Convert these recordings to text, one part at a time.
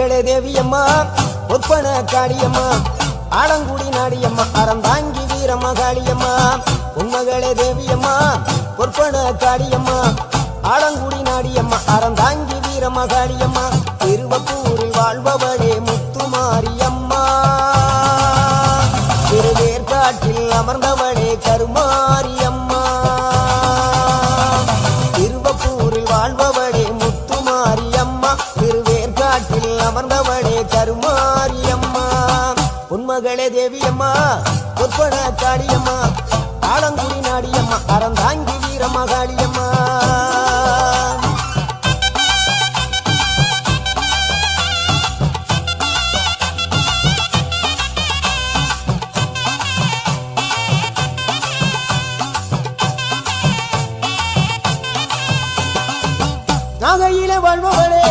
உன்மகளே தேவியம்மா ஒப்பன காளியம்மா ஆலங்குடி நாடியம்மா அறந்தாங்கி வீரம்மா காளியம்மா உன்மகளே தேவியம்மா ஒப்பன காளியம்மா ஆலங்குடி நாடியம்மா அறந்தாங்கி வீரம்மா காளியம்மா திருவப்பூரில் வாழ்பவளே முத்துமாரியம்மா. பொற்பன காளியம்மா ஆலங்குடி நாடியம்மா அறந்தாங்கி வீரம்மா காளியம்மா நாகையிலே வாழ்பவளே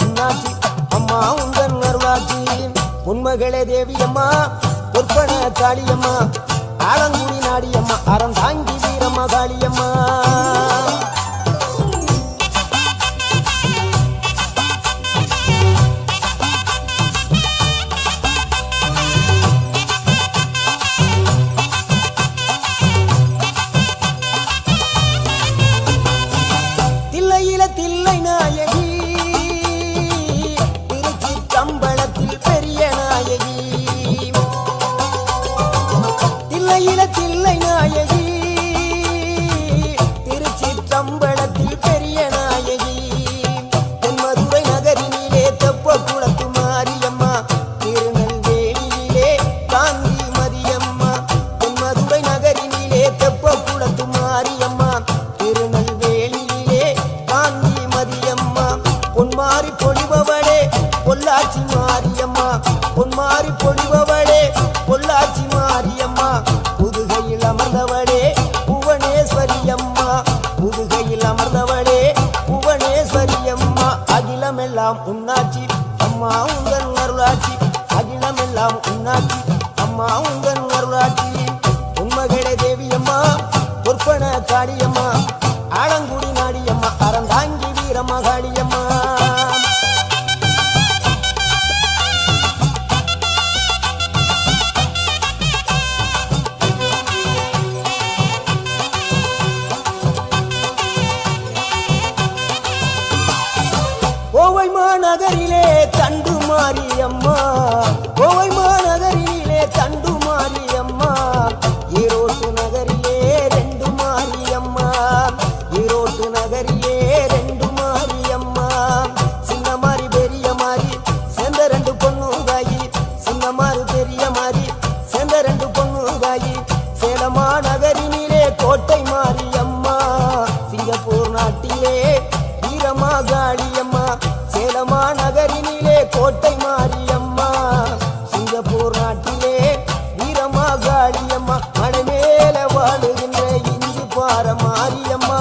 அகிலமெல்லாம் உன்னாட்சி அம்மா உந்தன் அருளாட்சி உண்மகளே தேவியம்மா பொற்பன காளியம்மா. ஆலங்குடி நாடியம்மா அறந்தாங்கி வீரம்மா காளியம்மா. இனத்தில்லை நாயகி. திருச்சி கம்பளத்தில் பெரிய நாயகி. தென்மதுரை நகரினிலே தெப்ப குளத்து மாரியம்மா திருநெல்வேலியிலே காந்தி மரியம்மா. தென்மதுரை மதுரை நகரின் அகிலமெல்லாம் உன்னாச்சி. அம்மா உங்கள் அருளாட்சி அகிலமெல்லாம் உன்னாச்சி. அம்மா உங்கள் அருளாச்சி. உண்மகளே தேவியம்மா பொற்பன காளியம்மா. ஆலங்குடி நாடியம்மா அறந்தாங்கி வீரம்மா காளியம்மா மாநகரிலே தண்டு மாரியம்மா. கோவை மாநகரிலே தண்டு மாரியம்மா. ஈரோட்டு நகரிலே ரெண்டு மாரியம்மா. ஈரோட்டு நகரிலே ரெண்டு மாரியம்மா. சின்ன மாறி பெரிய மாறி சேர்ந்த ரெண்டு பொண்ணு தாயி சின்ன மாறி இஞ்சி மாரியம்மா.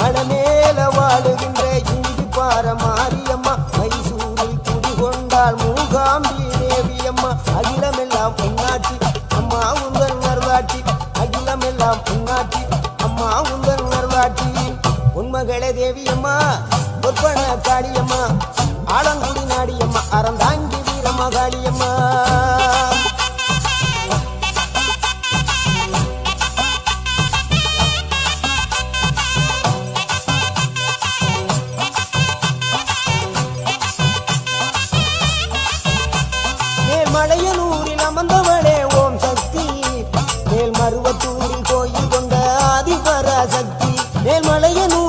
மடமேல மேல வாழுகின்ற இஞ்சி பார மாரியம்மா. மைசூரில் குடிகொண்டால் மூகாம்பி தேவியம்மா. அகிலமெல்லாம் பொன்னாட்சி அம்மா உங்கள் நர்வாட்சி அகிலமெல்லாம் பொன்னாட்சி அம்மா உங்கள் நர்வாட்சி உண்மகளே தேவியம்மா பொற்பன காளியம்மா. ஆலங்குடி நாடியம்மா அறந்தாங்கி வீரம்மா மலையனு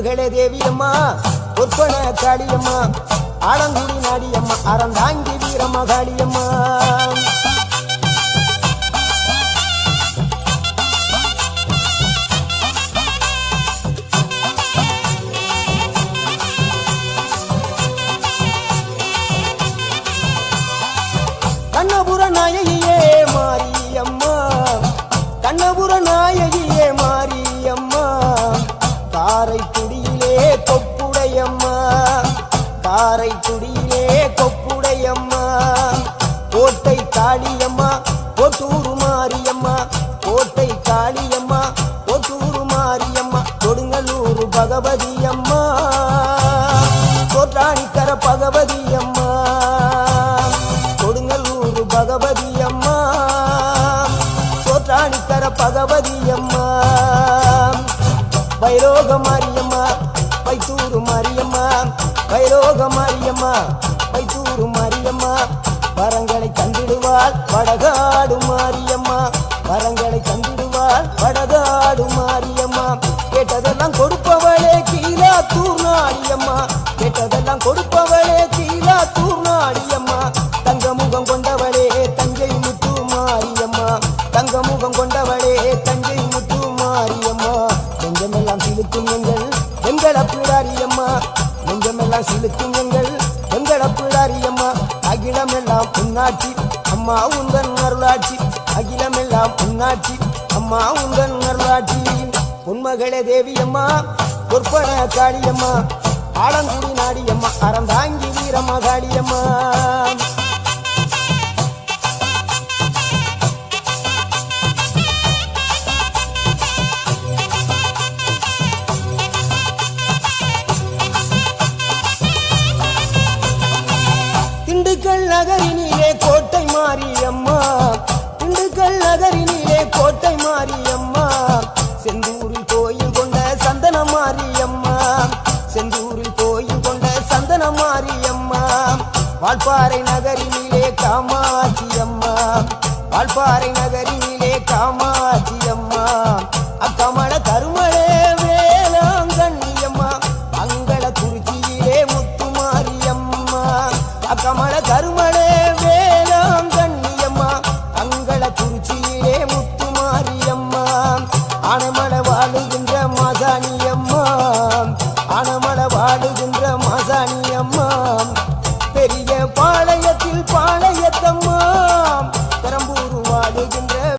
மகளே தேவியம்மா பொற்பன காளியம்மா ஆலங்குடி நாடியம்மா அறந்தாங்கி வீரம்மா காளியம்மா கண்ணபுர பகவதி அம்மா. சோற்றாணி தர பகவதி அம்மா. வைரோக மாரியம்மா வைத்தூரு மாரியம்மா. வைரோக மாரியம்மா வைத்தூரு மாரியம்மா. வரங்களை தந்திடுவாள் வடகா சிலுக்கும் எங்கள் எங்கள பிடாரியம்மா நெஞ்சமெல்லாம் சிலுக்கும் எங்கள் எங்கள பிடாரியம்மா அகிலமெல்லாம் புண்ணாட்சி அம்மா உந்தன் அருளாட்சி. அகிலமெல்லாம் புண்ணாட்சி அம்மா உந்தன் அருளாட்சி. பொன்மகளே தேவியம்மா பொற்பன காளியம்மா ஆலங்குடி நாடியம்மா அறந்தாங்கி வீரம்மா காளியம்மா திண்டுக்கல் நகரினிலே கோட்டை மாரியம்மா. திண்டுக்கல் நகரினிலே கோட்டை மாரியம்மா. செந்தூரில் கோயில் கொண்ட சந்தன மாரியம்மா. செந்தூரில் கோயில் கொண்ட சந்தன மாரியம்மா. வால்பாறை நகரினிலே காமாட்சி அம்மா வால்பாறை நகரினிலே காமாட்சி